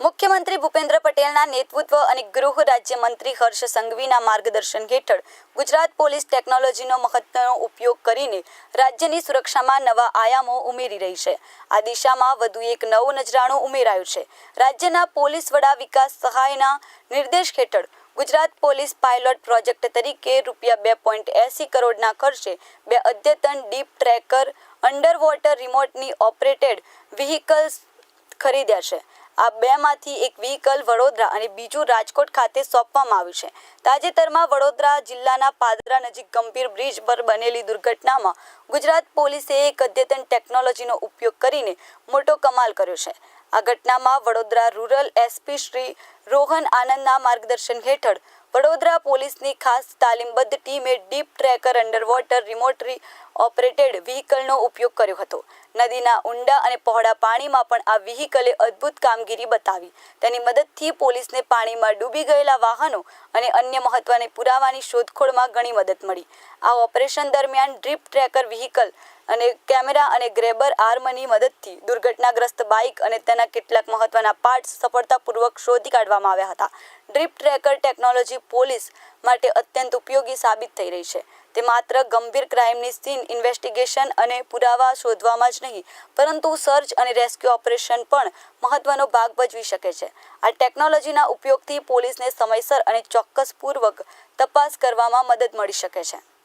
મુખ્યમંત્રી ભૂપેન્દ્ર પટેલના નેતૃત્વ અને ગૃહ રાજ્યમંત્રી હર્ષ સંઘવીના માર્ગદર્શન હેઠળ ગુજરાત પોલીસ ટેકનોલોજીનો મહત્વનો ઉપયોગ કરીને રાજ્યની સુરક્ષામાં નવા આયામો ઉમેરી રહી છે. આ દિશામાં વધુ એક નવું નજરાણું ઉમેરાયું છે. રાજ્યના પોલીસ વડા વિકાસ સહાયના નિર્દેશ હેઠળ ગુજરાત પોલીસ પાયલોટ પ્રોજેક્ટ તરીકે રૂપિયા બે પોઈન્ટ એંસી કરોડના ખર્ચે બે અદ્યતન ડીપ ટ્રેકર અંડરવોટર રિમોટની ઓપરેટેડ વ્હીકલ્સ ખરીદ્યા છે. આ બેમાંથી એક વ્હીકલ વડોદરા અને બીજું રાજકોટ ખાતે સોંપવામાં આવ્યું છે. તાજેતરમાં વડોદરા જિલ્લાના પાદરા નજીક ગંભીર બ્રિજ પર બનેલી દુર્ઘટનામાં ગુજરાત પોલીસે એક અદ્યતન ટેકનોલોજીનો ઉપયોગ કરીને મોટો કમાલ કર્યો છે. આ ઘટનામાં વડોદરા રૂરલ એસપી શ્રી રોહન આનંદના માર્ગદર્શન હેઠળ વડોદરા પોલીસની ખાસ તાલીમબદ્ધ ટીમે deep tracker under water remotely operated વ્હીકલનો ઉપયોગ કર્યો હતો. નદીના ઊંડા અને પહોળા પાણીમાં પણ આ વ્હીકલે અદ્ભુત કામગીરી બતાવી. તેની મદદથી પોલીસને પાણીમાં ડૂબી ગયેલા વાહનો અને અન્ય મહત્વની પુરાવાની શોધખોળમાં ઘણી મદદ મળી. આ ઓપરેશન દરમિયાન ડ્રીપ ટ્રેકર વ્હીકલ અને કેમેરા અને ગ્રેબર આર્મની મદદથી દુર્ઘટનાગ્રસ્ત બાઇક અને તેના કેટલાક મહત્વના પાર્ટ્સ સફળતાપૂર્વક શોધી કાઢવામાં આવ્યા હતા. ડ્રીપ ટ્રેકર ટેકનોલોજી પોલીસ માટે અત્યંત ઉપયોગી સાબિત થઈ રહી છે. તે માત્ર ગંભીર ક્રાઇમની સીન, ઇન્વેસ્ટિગેશન અને પુરાવા શોધવામાં જ નહીં, પરંતુ સર્ચ અને રેસ્ક્યુ ઓપરેશન પણ મહત્વનો ભાગ ભજવી શકે છે. આ ટેકનોલોજીના ઉપયોગથી પોલીસને સમયસર અને ચોક્કસપૂર્વક તપાસ કરવામાં મદદ મળી શકે છે.